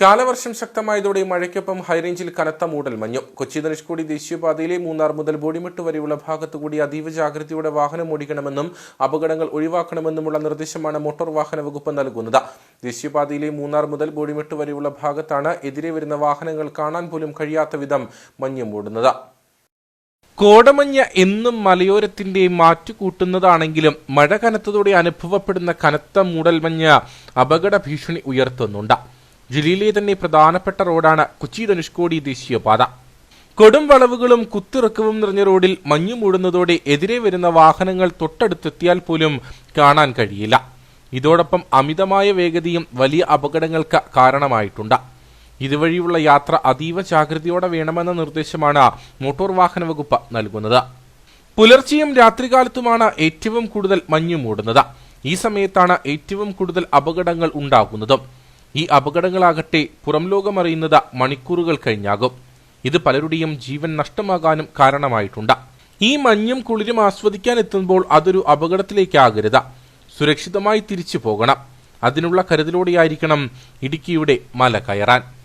കാലവർഷം ശക്തമായതോടെ മഴയ്ക്കൊപ്പം ഹൈറേഞ്ചിൽ കനത്ത മൂടൽ മഞ്ഞു. കൊച്ചി ധനുഷ്കോടി ദേശീയപാതയിലെ മൂന്നാർ മുതൽ ബോഡിമെട്ട് വരെയുള്ള ഭാഗത്തുകൂടി അതീവ ജാഗ്രതയോടെ വാഹനം ഓടിക്കണമെന്നും അപകടങ്ങൾ ഒഴിവാക്കണമെന്നുമുള്ള നിർദ്ദേശമാണ് മോട്ടോർ വാഹന വകുപ്പ് നൽകുന്നത്. ദേശീയപാതയിലെ മൂന്നാർ മുതൽ ബോഡിമെട്ട് വരെയുള്ള ഭാഗത്താണ് എതിരെ വരുന്ന വാഹനങ്ങൾ കാണാൻ പോലും കഴിയാത്ത വിധം മഞ്ഞ് മൂടുന്നത്. കോടമഞ്ഞ എന്നും മലയോരത്തിന്റെ മാറ്റുകൂട്ടുന്നതാണെങ്കിലും മഴ കനത്തതോടെ അനുഭവപ്പെടുന്ന കനത്ത മൂടൽമഞ്ഞ് അപകട ഭീഷണി ഉയർത്തുന്നുണ്ട്. ജില്ലയിലെ തന്നെ പ്രധാനപ്പെട്ട റോഡാണ് കൊച്ചി ധനുഷ്കോടി ദേശീയപാത. കൊടും വളവുകളും കുത്തിറക്കവും നിറഞ്ഞ റോഡിൽ മഞ്ഞു മൂടുന്നതോടെ എതിരെ വരുന്ന വാഹനങ്ങൾ തൊട്ടടുത്തെത്തിയാൽ പോലും കാണാൻ കഴിയില്ല. ഇതോടൊപ്പം അമിതമായ വേഗതയും വലിയ അപകടങ്ങൾക്ക് കാരണമായിട്ടുണ്ട്. ഇതുവഴിയുള്ള യാത്ര അതീവ ജാഗ്രതയോടെ വേണമെന്ന നിർദ്ദേശമാണ് മോട്ടോർ വാഹന വകുപ്പ് നൽകുന്നത്. പുലർച്ചെയും രാത്രികാലത്തുമാണ് ഏറ്റവും കൂടുതൽ മഞ്ഞു മൂടുന്നത്. ഈ സമയത്താണ് ഏറ്റവും കൂടുതൽ അപകടങ്ങൾ ഉണ്ടാകുന്നത്. ഈ അപകടങ്ങളാകട്ടെ പുറം ലോകമറിയുന്നത് മണിക്കൂറുകൾ കഴിഞ്ഞാകും. ഇത് പലരുടെയും ജീവൻ നഷ്ടമാകാനും കാരണമായിട്ടുണ്ട്. ഈ മഞ്ഞും കുളിരും ആസ്വദിക്കാൻ എത്തുമ്പോൾ അതൊരു അപകടത്തിലേക്കാകരുത്. സുരക്ഷിതമായി തിരിച്ചു പോകണം. അതിനുള്ള കരുതലോടെയായിരിക്കണം ഇടുക്കിയുടെ മല കയറാൻ.